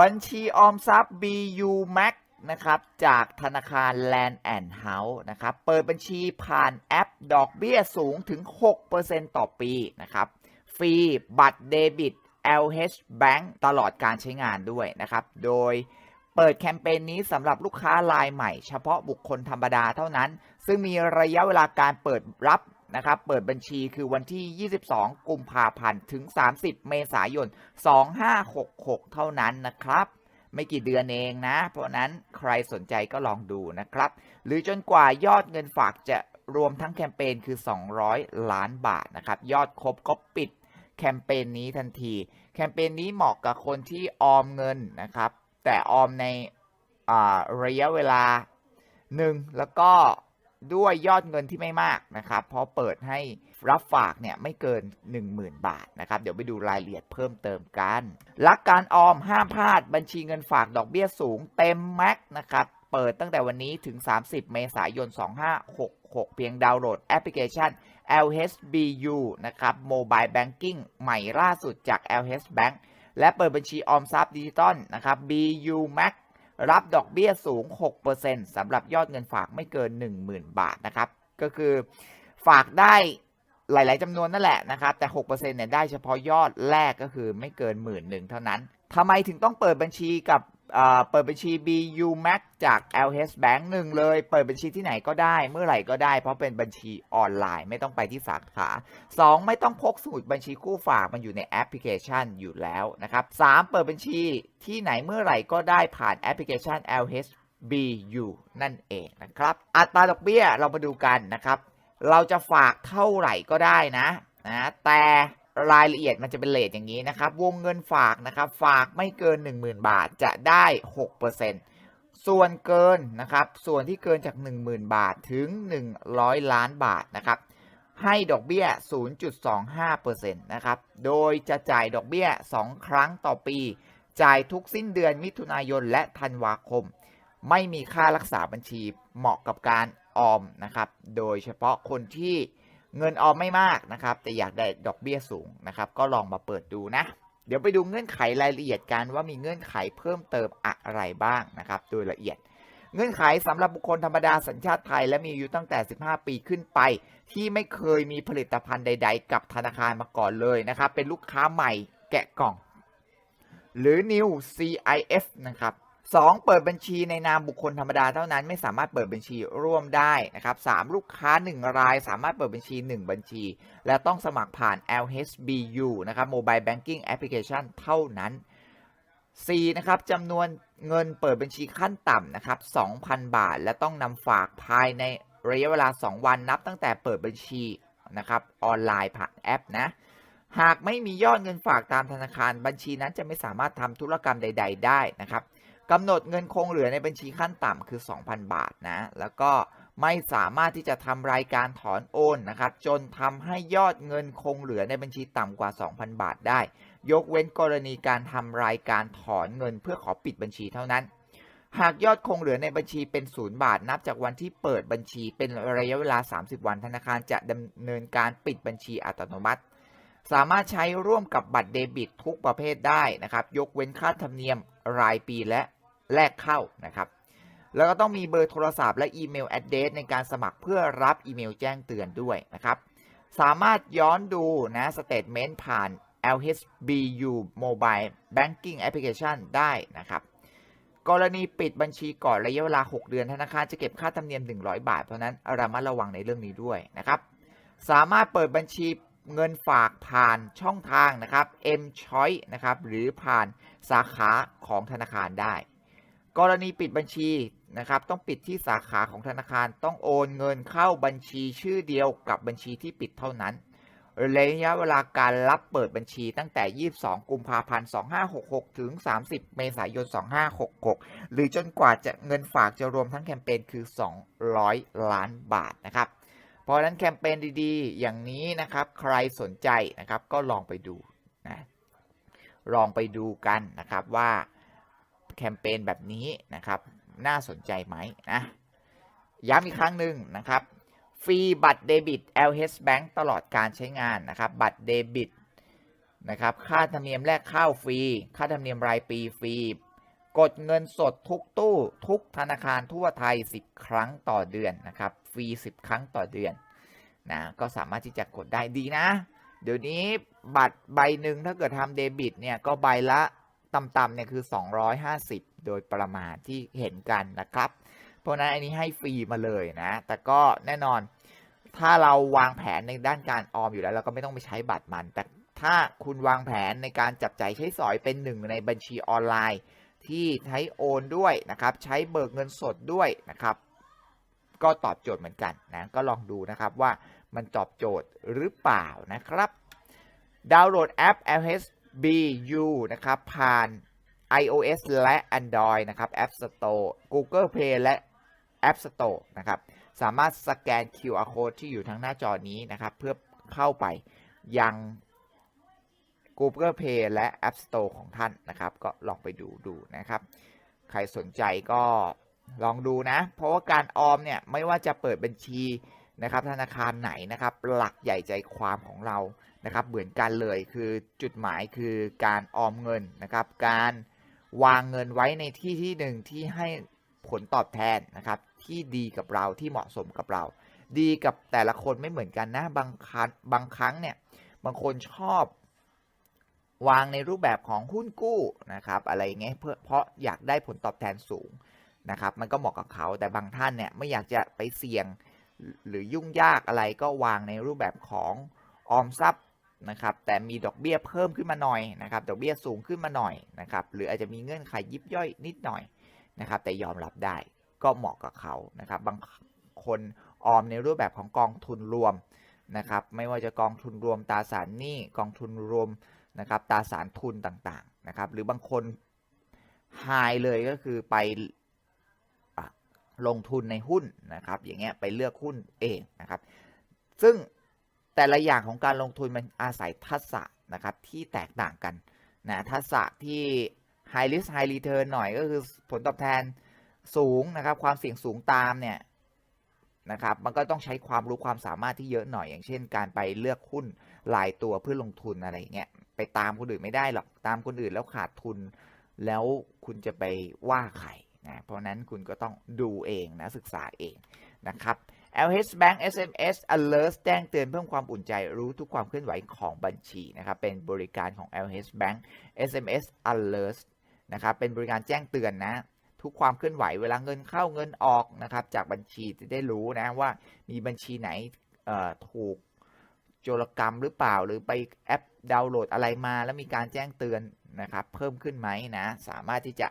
บัญชีออมทรัพย์ BU Max นะครับจากธนาคาร Land and House นะครับเปิดบัญชีผ่านแอปดอกเบี้ยสูงถึง 6%ต่อปีนะครับฟรีบัตรเดบิต LH Bank ตลอดการใช้งานด้วยนะครับ โดยเปิดแคมเปญนี้สำหรับลูกค้ารายใหม่ เฉพาะบุคคลธรรมดาเท่านั้น ซึ่งมีระยะเวลาการเปิดรับ นะครับ เปิดบัญชีคือวันที่ 22 กุมภาพันธ์ ถึง 30 เมษายน 2566 เท่านั้นนะครับ ไม่กี่เดือนเองนะ เพราะนั้นใครสนใจก็ลองดูนะครับ หรือจนกว่ายอดเงินฝากจะรวมทั้งแคมเปญคือ 200 ล้านบาทนะครับ ยอดครบก็ปิดแคมเปญนี้ทันที แคมเปญนี้เหมาะกับคนที่ออมเงินนะครับ แต่ออมในระยะเวลาหนึ่งแล้วก็ ด้วยยอดเงินที่ไม่มากนะครับ เพราะเปิดให้รับฝากเนี่ยไม่เกิน 10,000 บาทนะครับ เดี๋ยวไปดูรายละเอียดเพิ่มเติมกัน หลักการออมห้ามพลาดบัญชีเงินฝากดอกเบี้ยสูงเต็มแม็กนะครับ เปิดตั้งแต่วันนี้ถึง 30 เมษายน 2566 เพียงดาวน์โหลดแอปพลิเคชัน LHBU นะครับ Mobile Banking ใหม่ล่าสุดจาก LH Bank และเปิดบัญชีออมทรัพย์ดิจิตอลนะครับ BU Max รับดอกเบี้ยสูง 6%สำหรับยอดเงินฝากไม่เกิน 10,000 บาทนะครับ ก็คือฝากได้หลาย ๆจำนวนนั่นแหละนะครับ แต่ 6%เนี่ยได้เฉพาะยอดแรกก็คือไม่เกินหมื่นหนึ่งเท่านั้นทำไมถึงต้องเปิดบัญชีกับ เปิดบัญชี BU Max จาก LH Bank หนึ่งเลย เปิดบัญชีที่ไหนก็ได้ เมื่อไหร่ก็ได้ เพราะเป็นบัญชีออนไลน์ไม่ต้องไปที่สาขา 2 ไม่ต้องพกสมุดบัญชีคู่ฝากมันอยู่ในแอปพลิเคชันอยู่แล้วนะครับ 3 เปิดบัญชีที่ไหนเมื่อไหร่ก็ได้ผ่านแอปพลิเคชัน LH BU นั่นเองนะครับ อัตราดอกเบี้ยเรามาดูกันนะครับ เราจะฝากเท่าไหร่ก็ได้นะนะแต่ รายละเอียดมันจะเป็นเลทอย่างนี้นะครับ วงเงินฝากนะครับ ฝากไม่เกิน 10,000 บาทจะได้ 6%ส่วนเกินนะครับ ส่วนที่เกินจาก 10,000 บาทถึง 100 ล้านบาทนะครับ ให้ดอกเบี้ย 0.25%นะครับ โดยจะจ่ายดอกเบี้ย 2 ครั้งต่อปี จ่ายทุกสิ้นเดือนมิถุนายนและธันวาคม ไม่มีค่ารักษาบัญชีเหมาะกับการออมนะครับ โดยเฉพาะคนที่ เงินออมไม่มากนะครับ แต่อยากได้ดอกเบี้ยสูงนะครับ ก็ลองมาเปิดดูนะ เดี๋ยวไปดูเงื่อนไขรายละเอียดกันว่ามีเงื่อนไขเพิ่มเติมอะไรบ้างนะครับ โดยละเอียด เงื่อนไขสำหรับบุคคลธรรมดาสัญชาติไทย และมีอายุตั้งแต่ 15 ปีขึ้นไป ที่ไม่เคยมีผลิตภัณฑ์ใด ๆ กับธนาคารมาก่อนเลยนะครับ เป็นลูกค้าใหม่แกะกล่อง หรือ New CIF นะครับ 2เปิดบัญชีในนามบุคคลธรรมดาเท่านั้นไม่สามารถเปิดบัญชีร่วมได้นะครับ3ลูกค้า 1 ราย สามารถเปิดบัญชี 1 บัญชี และต้องสมัครผ่าน LHBU นะครับ Mobile Banking Application เท่านั้น 4 นะครับจำนวนเงินเปิดบัญชีขั้นต่ำนะครับ 2,000 บาท และต้องนำฝากภายในระยะเวลา 2 วันนับตั้งแต่เปิดบัญชีนะครับออนไลน์ผ่านแอปนะหากไม่มียอดเงินฝากตามธนาคารบัญชีนั้นจะไม่สามารถทำธุรกรรมใด ๆ ได้นะครับ กำหนดเงินคงเหลือในบัญชีขั้นต่ำคือ 2,000 บาทนะ แล้วก็ไม่สามารถที่จะทำรายการถอนโอนนะครับ จนทำให้ยอดเงินคงเหลือในบัญชีต่ำกว่า 2,000 บาทได้ ยกเว้นกรณีการทำรายการถอนเงินเพื่อขอปิดบัญชีเท่านั้น หากยอดคงเหลือในบัญชีเป็นศูนย์บาท นับจากวันที่เปิดบัญชีเป็นระยะเวลา 30 วันธนาคารจะดำเนินการปิดบัญชีอัตโนมัติ สามารถใช้ร่วมกับบัตรเดบิตทุกประเภทได้นะครับ ยกเว้นค่าธรรมเนียมรายปีและ แลกเข้านะครับแล้วก็ต้องมีเบอร์โทรศัพท์และอีเมล address ในการสมัครเพื่อรับอีเมลแจ้งเตือนด้วยนะครับสามารถย้อนดูนะสเตทเมนต์ผ่าน LHBU Mobile Banking Application ได้นะครับ กรณีปิดบัญชีก่อนระยะเวลา 6 เดือนธนาคารจะเก็บค่าธรรมเนียม 100 บาท เพราะนั้นระมัดระวังในเรื่องนี้ด้วยนะครับ สามารถเปิดบัญชีเงินฝากผ่านช่องทางนะครับ M Choice นะครับหรือผ่านสาขาของธนาคารได้ กรณีปิดบัญชีนะครับ ต้องปิดที่สาขาของธนาคาร ต้องโอนเงินเข้าบัญชีชื่อเดียวกับบัญชีที่ปิดเท่านั้นระยะเวลาการรับเปิดบัญชีตั้งแต่ 22 กุมภาพันธ์ 2566 ถึง 30 เมษายน 2566 หรือจนกว่าจะเงินฝากจะรวมทั้งแคมเปญคือ 200 ล้านบาทนะครับ เพราะนั้นแคมเปญดีๆ อย่างนี้นะครับ ใครสนใจนะครับก็ลองไปดูนะ ลองไปดูกันนะครับว่า แคมเปญแบบนี้นะครับ น่าสนใจไหมนะย้ำอีกครั้งหนึ่งนะครับ ฟรีบัตรเดบิต LH Bank ตลอดการใช้งานนะครับ บัตรเดบิตนะครับ ค่าธรรมเนียมแลกเข้าฟรี ค่าธรรมเนียมรายปีฟรี กดเงินสดทุกตู้ ทุกธนาคารทั่วไทย 10 ครั้งต่อเดือนนะครับ ฟรี 10 ครั้งต่อเดือนนะ ก็สามารถที่จะกดได้ดีนะ เดี๋ยวนี้บัตรใบหนึ่งถ้าเกิดทำเดบิตเนี่ยก็ใบละ ต่ำๆเนี่ยคือ 250 โดยประมาณที่เห็นกันนะครับ เพราะนั้นอันนี้ให้ฟรีมาเลยนะ แต่ก็แน่นอน ถ้าเราวางแผนในด้านการออมอยู่แล้ว เราก็ไม่ต้องไปใช้บัตรมัน แต่ถ้าคุณวางแผนในการจับใจ่ายใช้สอยเป็นหนึ่งในบัญชีออนไลน์ ที่ใช้โอนด้วยนะครับ ใช้เบิกเงินสดด้วยนะครับ ก็ตอบโจทย์เหมือนกันนะ ก็ลองดูนะครับว่ามันตอบโจทย์หรือเปล่านะครับ ดาวน์โหลดแอป BU นะครับ ผ่าน iOS และ Android นะครับ App Store Google Play และ App Store นะครับ สามารถสแกน QR code ที่อยู่ทางหน้าจอนี้นะครับ เพื่อเข้าไปยัง Google Play และ App Store ของท่านนะครับ ก็ลองไปดูดูนะครับ ใครสนใจก็ลองดูนะ เพราะว่าการออมเนี่ย ไม่ว่าจะเปิดบัญชีนะครับธนาคารไหนนะครับ หลักใหญ่ใจความของเรา นะครับเหมือนกันเลยคือจุดหมายคือการออมเงินนะครับ การวางเงินไว้ในที่ที่หนึ่งที่ให้ผลตอบแทนนะครับ ที่ดีกับเราที่เหมาะสมกับเรา ดีกับแต่ละคนไม่เหมือนกันนะบางครั้งบางครั้งเนี่ยบางคนชอบ วางในรูปแบบของหุ้นกู้นะครับ อะไรเงี้ยเพื่อเพราะอยากได้ผลตอบแทนสูงนะครับ มันก็เหมาะกับเขาแต่บางท่านเนี่ยไม่อยากจะไปเสี่ยงหรือยุ่งยากอะไรก็วางในรูปแบบของออมทรัพย์ นะครับแต่มีดอกเบี้ยเพิ่มขึ้นมาหน่อยนะครับดอกเบี้ยสูงขึ้นมาหน่อยนะครับหรืออาจจะมีเงื่อนไขยิบย่อยนิดหน่อยนะครับแต่ยอมรับได้ก็เหมาะกับเขานะครับบางคนออมในรูปแบบของกองทุนรวมนะครับไม่ว่าจะกองทุนรวมตราสารหนี้กองทุนรวมนะครับตราสารทุนต่างๆนะครับหรือบางคนไฮเลยก็คือไปลงทุนในหุ้นนะครับอย่างเงี้ยไปเลือกหุ้นเองนะครับซึ่ง แต่ละอย่างของการลงทุนมันอาศัยทักษะนะครับที่แตกต่างกันนะทักษะที่ high risk high return หน่อยก็คือผลตอบแทนสูงนะครับความเสี่ยงสูงตามเนี่ยนะครับมันก็ต้องใช้ความรู้ความสามารถที่เยอะหน่อยอย่างเช่น การไปเลือกหุ้นรายตัวเพื่อลงทุนอะไรเงี้ยไปตามคนอื่นไม่ได้หรอกตามคนอื่นแล้วขาดทุน แล้วคุณจะไปว่าใครนะเพราะนั้นคุณก็ต้องดูเองนะศึกษาเองนะครับ LH Bank SMS Alert แจ้งเตือนเพิ่มความอุ่นใจรู้ทุกความเคลื่อนไหวของบัญชีนะครับเป็นบริการของ LH Bank SMS Alert นะครับเป็นบริการแจ้งเตือนนะ ทุกความเคลื่อนไหวเวลาเงินเข้าเงินออกนะครับจากบัญชีจะได้รู้นะว่ามีบัญชีไหนถูกโจรกรรมหรือเปล่า หรือไปแอปดาวน์โหลดอะไรมา แล้วมีการแจ้งเตือนนะครับเพิ่มขึ้นไหมนะสามารถที่จะ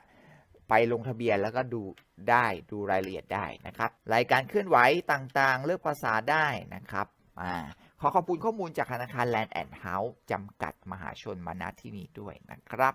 ไปลงทะเบียนแล้วก็ดูได้ดูรายละเอียดได้นะครับ รายการเคลื่อนไหวต่างๆ เลือกภาษาได้นะครับอ่าขอขอบคุณข้อมูลจากธนาคาร Land and House จำกัดมหาชนมาณที่นี้ด้วยนะครับ